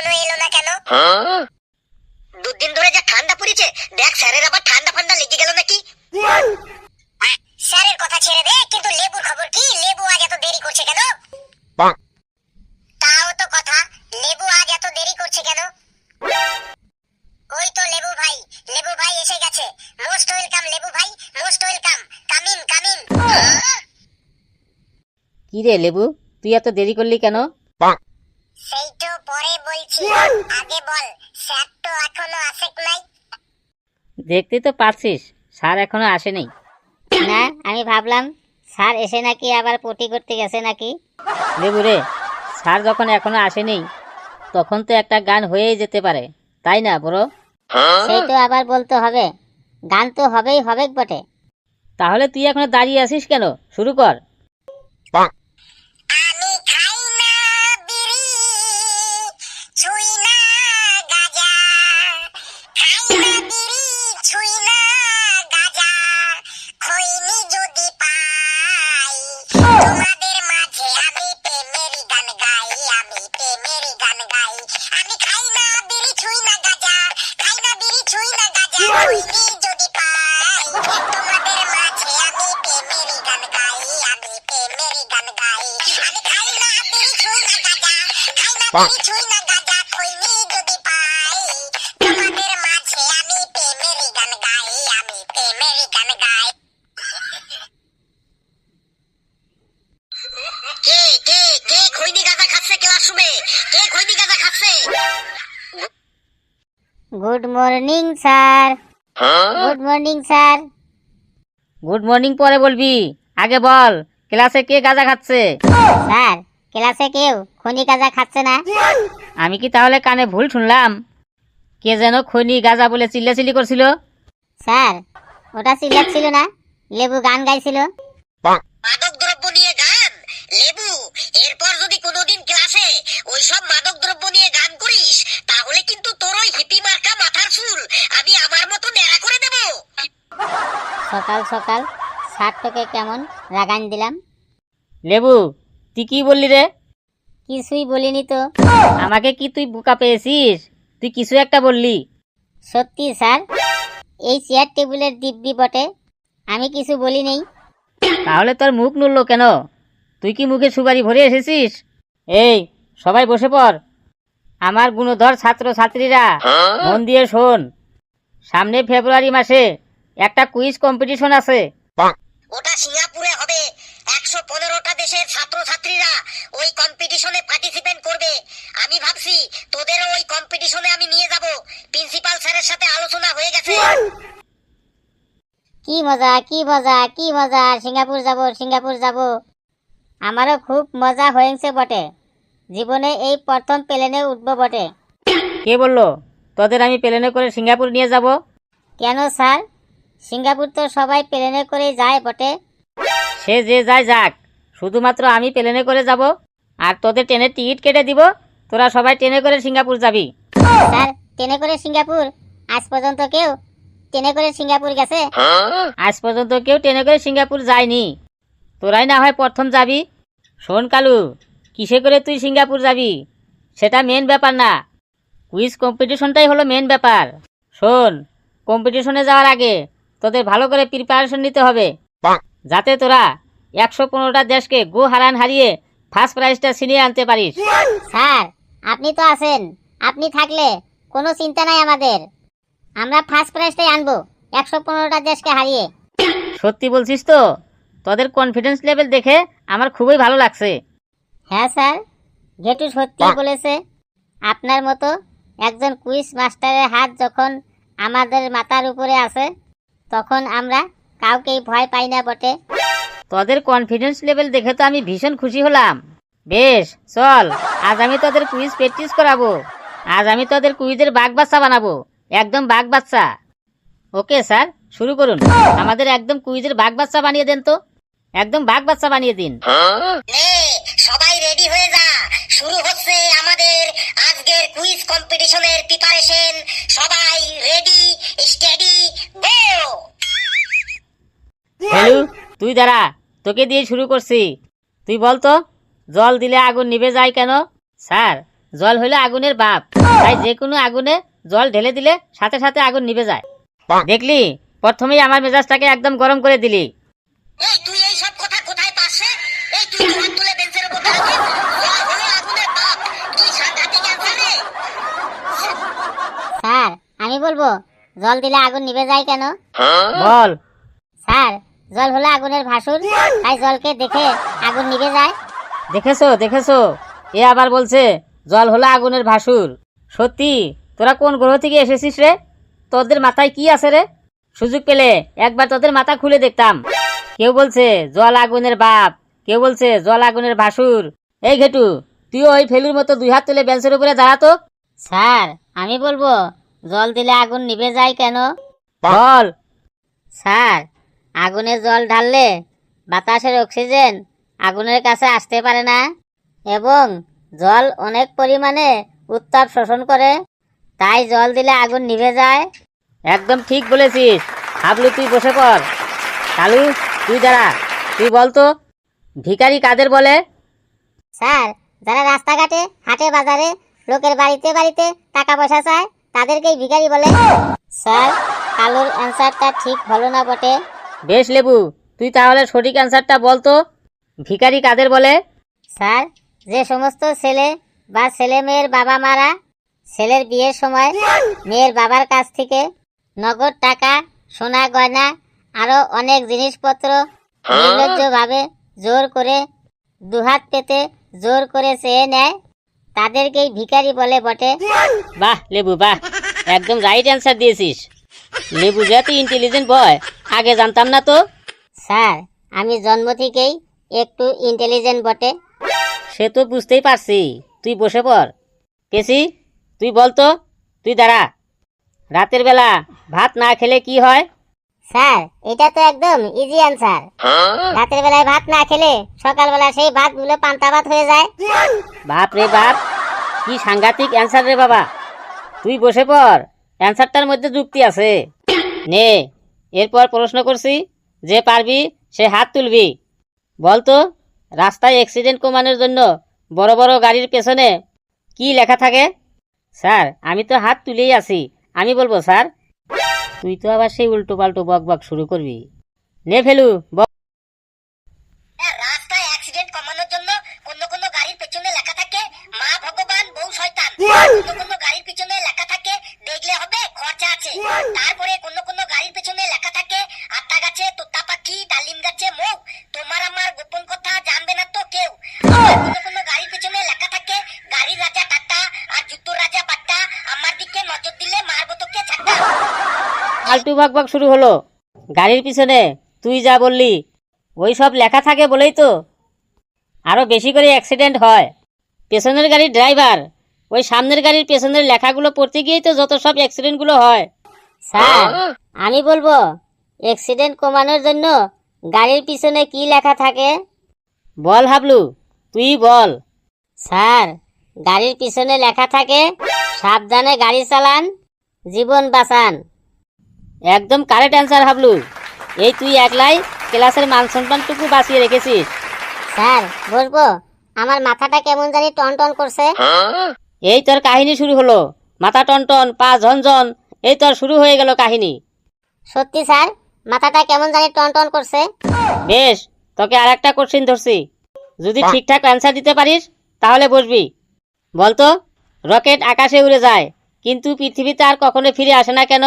এখনও এলো না কেন? দুদিন ধরে যে ঠান্ডা পড়েছে দেখ স্যারের আবার ঠান্ডা ফান্ডা লেগে গেল নাকি? স্যারের কথা ছেড়ে দে কিন্তু লেবুর খবর কি? লেবু আজ এত দেরি করছে কেন? তাও তো কথা লেবু আজ এত দেরি করছে কেন? ওই তো লেবু ভাই লেবু ভাই এসে গেছে। মোস্ট ওয়েলকাম লেবু ভাই মোস্ট ওয়েলকাম। কামিন কামিন কি রে লেবু তুই এত দেরি করলি কেন? পরে বলছি আগে বল স্যার তো এখনও আসে নাই। দেখতে তো পারছিস স্যার এখনও আসেনি। না আমি ভাবলাম স্যার এসে নাকি আবার পটি করতে গেছে নাকি? লেবু রে স্যার যখন এখনও আসেনি তখন তো একটা গান হয়েই যেতে পারে তাই না বড়? সেই তো আবার বলতে হবে গান তো হবেই হবে বটে। তাহলে তুই এখনও দাঁড়িয়ে আছিস কেন? শুরু কর। খাই না বিড়ি ছুই না গাজা খৈনি যদি পাই তোমাদের মাঝে আমি প্রেমের গান গাই আমি প্রেমের গান গাই কে কে গাঁজা খাচ্ছে ক্লাসরুমে? কে গাঁজা খাচ্ছে? Good morning sir. Good morning sir. Good morning পরে বলবি। আগে বল ক্লাসে কে গাঁজা খাচ্ছে? স্যার ক্লাসে কেউ খনি কাজা খাচ্ছে না? আমি কি তাহলে কানে ভুল শুনলাম? কে যেন খনি গাঁজা বলে চিল্লাচিল্লি করছিল? স্যার ওটা সিলেক্ট না লেবু গান গাইছিল। মাদক দ্রব্য নিয়ে গান? লেবু এরপর যদি কোনোদিন ক্লাসে ওইসব মাদক দ্রব্য নিয়ে গান করিস তাহলে কিন্তু তোর ওই হিপি মার্কা মাথার চুল আমি আমার মতো ন্যাড়া করে দেব। সকাল সকাল স্যারটাকে কেমন রাগান দিলাম। লেবু তুই কি বললি রে? কিছুই বলিনি তো। আমাকে কি তুই বোকা পেয়েছিস? তুই কিছু একটা বললি। সত্যি স্যার? এই চেয়ার টেবিলের দিব্যি বটে। আমি কিছু বলি নেই। তাহলে তোর মুখ নড়লো কেন? তুই কি মুখে সুবারি ভরে এসেছিস? এই সবাই বসে পড়। আমার গুণধর ছাত্র ছাত্রীরা মন দিয়ে শোন। সামনে ফেব্রুয়ারি মাসে একটা কুইজ কম্পিটিশন আছে। ওটা সিঙ্গাপুরে হবে একশো পনেরোটা দেশের ছাত্রছাত্রীরা ওই কম্পিটিশনে পার্টিসিপেট করবে। আমি ভাবছি তোদেরও ওই কম্পিটিশনে আমি নিয়ে যাব। প্রিন্সিপাল স্যারের সাথে আলোচনা হয়ে গেছে। কি মজা কি মজা কি মজা সিঙ্গাপুর যাব সিঙ্গাপুর যাব। আমারও খুব মজা হয়েছে বটে। জীবনে এই প্রথম প্লেনে উঠব বটে। কে বলল? তোদের আমি প্লেনে করে সিঙ্গাপুর নিয়ে যাব? কেন স্যার? সিঙ্গাপুর তো সবাই প্লেনে করে যায় বটে। সে যে যায় যাক। শুধুমাত্র আমি প্লেনে করে যাব আর তোদের ট্রেনের টিকিট কেটে দিব। তোরা সবাই ট্রেনে করে সিঙ্গাপুর যাবি। স্যার ট্রেনে করে সিঙ্গাপুর? আজ পর্যন্ত কেউ ট্রেনে করে সিঙ্গাপুর গেছে? আজ পর্যন্ত কেউ ট্রেনে করে সিঙ্গাপুর যায়নি। তোরাই না হয় প্রথম যাবি। শোন কালু কিসে করে তুই সিঙ্গাপুর যাবি? সেটা মেন ব্যাপার না। কুইজ কম্পিটিশনটাই হলো মেন ব্যাপার। শোন কম্পিটিশনে যাওয়ার আগে তোদের ভালো করে প্রিপারেশন নিতে হবে। যাতে তোরা একশো পনেরোটা দেশকে গো হারান হারিয়ে ফার্স্ট প্রাইজটা ছিনিয়ে আনতে পারিস। স্যার আপনি তো আছেন। আপনি থাকলে কোনো চিন্তা নাই আমাদের। আমরা ফার্স্ট প্রাইজটাই আনব একশো পনেরোটা দেশকে হারিয়ে। সত্যি বলছিস তো? তোদের কনফিডেন্স লেভেল দেখে আমার খুবই ভালো লাগছে। হ্যাঁ স্যার। ঘেটু সত্যি বলেছে আপনার মতো একজন কুইজ মাস্টারের হাত যখন আমাদের মাথার উপরে আছে তখন আমরা কাউকেই ভয় পাই না বটে। তোদের কনফিডেন্স লেভেল দেখে তো আমি ভীষণ খুশি হলাম। বেশ চল আজ আমি তোদের কুইজ প্র্যাকটিস করাবো। আজ আমি তোদের কুইজের বাঘ বাচ্চা বানাবো। একদম বাঘ বাচ্চা ওকে স্যার শুরু করুন। আমাদের একদম কুইজের বাঘ বাচ্চা বানিয়ে দেন তো। একদম বাঘ বাচ্চা বানিয়ে দিন। সবাই রেডি হয়ে যা। শুরু হচ্ছে আমাদের আজকের কুইজ কম্পিটিশনের প্রিপারেশন সবাই রেডি স্টেডি গো হ্যালো তুই দাঁড়া তোকে দিয়ে শুরু করছি। তুই বল তো জল দিলে আগুন নিভে যায় কেন? স্যার জল হইল আগুনের বাপ। তাই যে কোনো আগুনে জল ঢেলে দিলে সাথে সাথে আগুন নিভে যায়। দেখলি? প্রথমেই আমার মেজাজটাকে একদম গরম করে দিলি। এই তুই এই সব কথা কোথায় পাচ্ছে এই তুই হাত তুলে বেঞ্চের উপর দাঁড়াচ্ছিস জল হলো আগুনের বাপ। কি সাংঘাতিক অ্যান্সার স্যার আমি বলব জল দিলে আগুন নিভে যায় কেন? বল। স্যার জল হলো আগুনের ভাসুর। তাই জলকে দেখে আগুন নিভে যায়। দেখেছ দেখেছ? এ আবার বলছে জল হলো আগুনের ভাসুর। সত্যি? তোরা কোন গ্রহ থেকে এসেছিস রে? তোদের মাথায় কি আছে রে? সুযোগ পেলে একবার তোদের মাথা খুলে দেখতাম। কেউ বলছে জল আগুনের বাপ। কেউ বলছে জল আগুনের ভাসুর। এই ঘেটু তুই ওই ফেলুর মতো দুই হাত তুলে বেঞ্চের উপরে দাঁড়াতো স্যার আমি বলব জল দিলে আগুন নিভে যায় কেন? বল। স্যার আগুনে জল ঢাললে বাতাসের অক্সিজেন আগুনের কাছে আসতে পারে না। এবং জল অনেক পরিমাণে উত্তাপ শোষণ করে তাই জল দিলে আগুন নিভে যায়। একদম ঠিক বলেছিস। হাবলু তুই বসে পর কালু তুই দাঁড়া। তুই বলতো ভিখারি কাদের বলে? স্যার যারা রাস্তাঘাটে হাটে বাজারে লোকের বাড়িতে বাড়িতে টাকা পয়সা চায় তাদেরকেই ভিখারি বলে। স্যার কালুর অ্যান্সারটা ঠিক হলো না বটে। বেশ লেবু তুই তাহলে সঠিক অ্যান্সারটা বলতো ভিখারি কাদের বলে? স্যার যে সমস্ত ছেলে বা ছেলে মেয়ের বাবা মারা ছেলের বিয়ের সময় মেয়ের বাবার কাছ থেকে নগদ টাকা সোনা গয়না আরও অনেক জিনিসপত্র নির্লজ্জভাবে জোর করে দুহাত পেতে জোর করে চেয়ে নেয় তাদেরকেই ভিখারি বলে বটে। বাহ লেবু বাহ। একদম রাইট অ্যান্সার দিয়েছিস। লেবু যে তুই ইন্টেলিজেন্ট বয় আগে জানতাম না তো। স্যার আমি জন্ম থেকেই একটু ইন্টেলিজেন্ট বটে। সে তো বুঝতেই পারছি। তুই বসে পড়। পেশি তুই বলতো তুই দাঁড়া। রাতের বেলা ভাত না খেলে কি হয়? স্যার এটা তো একদম ইজি অ্যান্সার রাতের বেলায় ভাত না খেলে সকালবেলা সেই ভাত ভাতগুলো পান্তা ভাত হয়ে যায়। বাপ রে বাপ কি সাংঘাতিক অ্যান্সার রে বাবা। তুই বসে পড়। অ্যান্সারটার মধ্যে যুক্তি আছে। নে এরপর প্রশ্ন করছি যে পারবি সে হাত তুলবি। বলতো রাস্তায় অ্যাক্সিডেন্ট কমানোর জন্য বড় বড় গাড়ির পেছনে কি লেখা থাকে? স্যার আমি তো হাত তুলেই আছি। আমি বলব স্যার। তুই তো আবার সেই উল্টো পাল্টো বক বক শুরু করবি। নে ফেলু বক। রাস্তায় অ্যাক্সিডেন্ট কমানোর জন্য কোন কোন গাড়ির পেছনে লেখা থাকে মা ভগবান বউ শয়তান। আলটু ভাগ বক শুরু হলো। গাড়ির পিছনে তুই যা বললি, ওই সব লেখা থাকে বলেই তো। আরও বেশি করে অ্যাক্সিডেন্ট হয়। পেছনের গাড়ির ড্রাইভার ওই সামনের গাড়ির পেছনের লেখাগুলো পড়তে গিয়েই তো যত সব অ্যাক্সিডেন্টগুলো হয়। স্যার, আমি বলব অ্যাক্সিডেন্ট কমানোর জন্য গাড়ির পিছনে কি লেখা থাকে? বল হাবলু, তুই বল। স্যার, গাড়ির পিছনে লেখা থাকে, সাবধানে গাড়ি চালান, জীবন বাঁচান। একদম কারেক্ট অ্যান্সার হাবলু। এই তুই একলাই ক্লাসের মান সম্মানটুকু বাঁচিয়ে রেখেছিস। স্যার বসবো। আমার মাথাটা কেমন জানি টন টন করছে। এই তোর কাহিনী শুরু হলো। মাথা টনটন পা ঝনঝন এই তোর শুরু হয়ে গেল কাহিনী। সত্যি স্যার মাথাটা কেমন জানি টন টন করছে। বেশ তোকে আর একটা কোশ্চিন ধরছি। যদি ঠিকঠাক অ্যান্সার দিতে পারিস তাহলে বসবি। বলতো রকেট আকাশে উড়ে যায় কিন্তু পৃথিবীতে আর কখনো ফিরে আসে না কেন?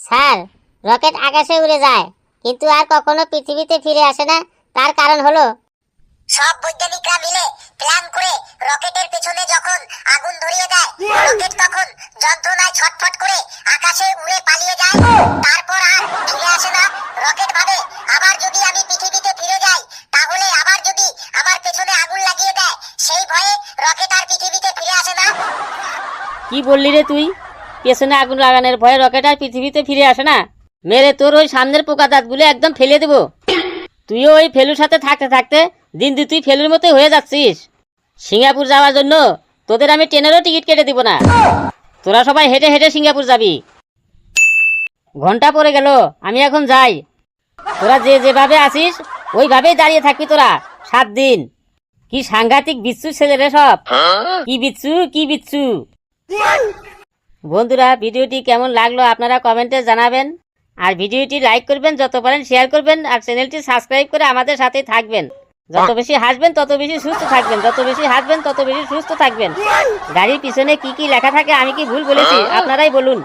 স্যার রকেট আকাশে উড়ে যায় কিন্তু আর কখনো পৃথিবীতে ফিরে আসে না। তার কারণ হলো সব বৈজ্ঞানিকরা মিলে প্ল্যান করে রকেটের পেছনে যখন আগুন ধরিয়ে দেয় রকেট তখন যন্ত্রণায় ছটফট করে আকাশে উড়ে পালিয়ে যায়। তারপর আর ফিরে আসে না। রকেট ভাবে আবার যদি আমি পৃথিবীতে ফিরে যাই তাহলে আবার যদি আমার পেছনে আগুন লাগিয়ে দেয় সেই ভয়ে রকেট আর পৃথিবীতে ফিরে আসে না। কি বললি রে তুই? পেছনে আগুন লাগানোর ভয়ে রকেট আর পৃথিবীতে ফিরে আসে না। মেরে তোর ওই সামনের পোকা দাঁতগুলো একদম ফেলে দেবো। তুইও ওই ফেলুর সাথে থাকতে থাকতে দিন দুই তুই ফেলুর মতোই হয়ে যাচ্ছিস। সিঙ্গাপুর যাওয়ার জন্য তোদের আমি ট্রেনেরও টিকিট কেটে দিব না। তোরা সবাই হেঁটে হেঁটে সিঙ্গাপুর যাবি। ঘণ্টা পড়ে গেল আমি এখন যাই। তোরা যে যেভাবে আসিস ওইভাবেই দাঁড়িয়ে থাকবি তোরা সাত দিন। কি সাংঘাতিক বিচ্ছু ছেলে রে সব কি বিচ্ছু কি বিচ্ছু। বন্ধুরা ভিডিওটি কেমন লাগল আপনারা কমেন্টে জানাবেন। আর ভিডিওটি লাইক করবেন যত পারেন শেয়ার করবেন আর চ্যানেলটি সাবস্ক্রাইব করে আমাদের সাথে থাকবেন। যত বেশি হাসবেন তত বেশি সুস্থ থাকবেন। যত বেশি হাসবেন তত বেশি সুস্থ থাকবেন। গাড়ির পিছনে কি কি লেখা থাকে আমি কি ভুল বলেছি? আপনারাই বলুন।